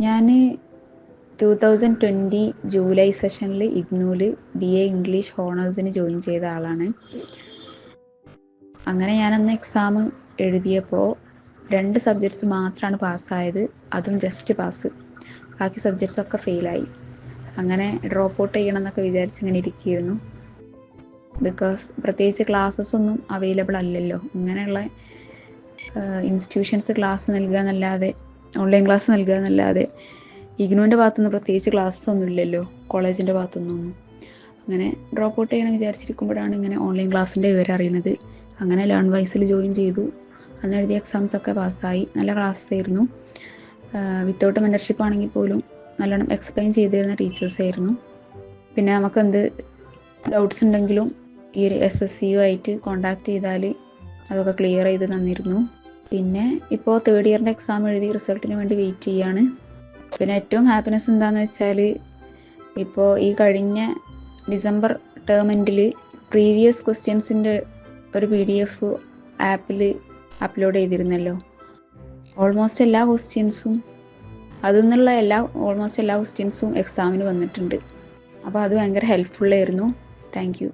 ഞാൻ two thousand twenty July സെഷനിൽ ഇഗ്നൂൽ ബി എ ഇംഗ്ലീഷ് ഹോണേഴ്സിന് ജോയിൻ ചെയ്ത ആളാണ്. അങ്ങനെ ഞാനന്ന് എക്സാം എഴുതിയപ്പോൾ രണ്ട് സബ്ജക്ട്സ് മാത്രമാണ് പാസ്സായത്. അതും ജസ്റ്റ് പാസ് ബാക്കി സബ്ജക്ട്സ് ഒക്കെ ഫെയിലായി അങ്ങനെ ഡ്രോപ്പ് ഔട്ട് ചെയ്യണം എന്നൊക്കെ വിചാരിച്ച് ഇങ്ങനെ ഇരിക്കുകയായിരുന്നു ബിക്കോസ് പ്രത്യേകിച്ച് ക്ലാസ്സസ് ഒന്നും അവൈലബിൾ അല്ലല്ലോ. ഇങ്ങനെയുള്ള ഇൻസ്റ്റിറ്റ്യൂഷൻസ് ക്ലാസ് നൽകുക എന്നല്ലാതെ ഓൺലൈൻ ക്ലാസ് നൽകുക എന്നല്ലാതെ ഇഗ്നുവിന്റെ ഭാഗത്തുനിന്ന് പ്രത്യേകിച്ച് ക്ലാസ് ഒന്നും ഇല്ലല്ലോ കോളേജിന്റെ ഭാഗത്തുനിന്നൊന്നും. അങ്ങനെ ഡ്രോപ്പ് ഔട്ട് ചെയ്യണം വിചാരിച്ചിരിക്കുമ്പോഴാണ് ഇങ്ങനെ ഓൺലൈൻ ക്ലാസ്സിന്റെ വിവരം അറിയുന്നത്. അങ്ങനെ ലേൺ വൈസിൽ ജോയിൻ ചെയ്തു. അന്ന് എഴുതിയ എക്സാംസ് ഒക്കെ പാസ്സായി നല്ല ക്ലാസ് ആയിരുന്നു. വിത്തൗട്ട് മെന്റർഷിപ്പ് ആണെങ്കിൽ പോലും നല്ലോണം എക്സ്പ്ലെയിൻ ചെയ്തിരുന്ന ടീച്ചേഴ്സ് ആയിരുന്നു. പിന്നെ നമുക്ക് എന്ത് ഡൗട്ട്സ് ഉണ്ടെങ്കിലും ഈ ഒരു എസ് എസ് സി യു ആയിട്ട് കോണ്ടാക്ട് ചെയ്താൽ അതൊക്കെ ക്ലിയർ ചെയ്ത് തന്നിരുന്നു. പിന്നെ ഇപ്പോൾ തേർഡ് ഇയറിന്റെ എക്സാം എഴുതി റിസൾട്ടിന് വേണ്ടി വെയിറ്റ് ചെയ്യാണ്. പിന്നെ ഏറ്റവും ഹാപ്പിനെസ് എന്താണെന്ന് വെച്ചാൽ ഇപ്പോൾ ഈ കഴിഞ്ഞ ഡിസംബർ ടേമെന്റിൽ പ്രീവിയസ് ക്വസ്റ്റ്യൻസിന്റെ ഒരു പി ഡി എഫ് ആപ്പിൽ അപ്ലോഡ് ചെയ്തിരുന്നല്ലോ. ഓൾമോസ്റ്റ് എല്ലാ ക്വസ്റ്റ്യൻസും അതിൽ നിന്നുള്ള എല്ലാ ഓൾമോസ്റ്റ് എല്ലാ ക്വസ്റ്റ്യൻസും എക്സാമിന് വന്നിട്ടുണ്ട്. അപ്പോൾ അത് ഭയങ്കര ഹെൽപ്ഫുള്ളായിരുന്നു താങ്ക് യു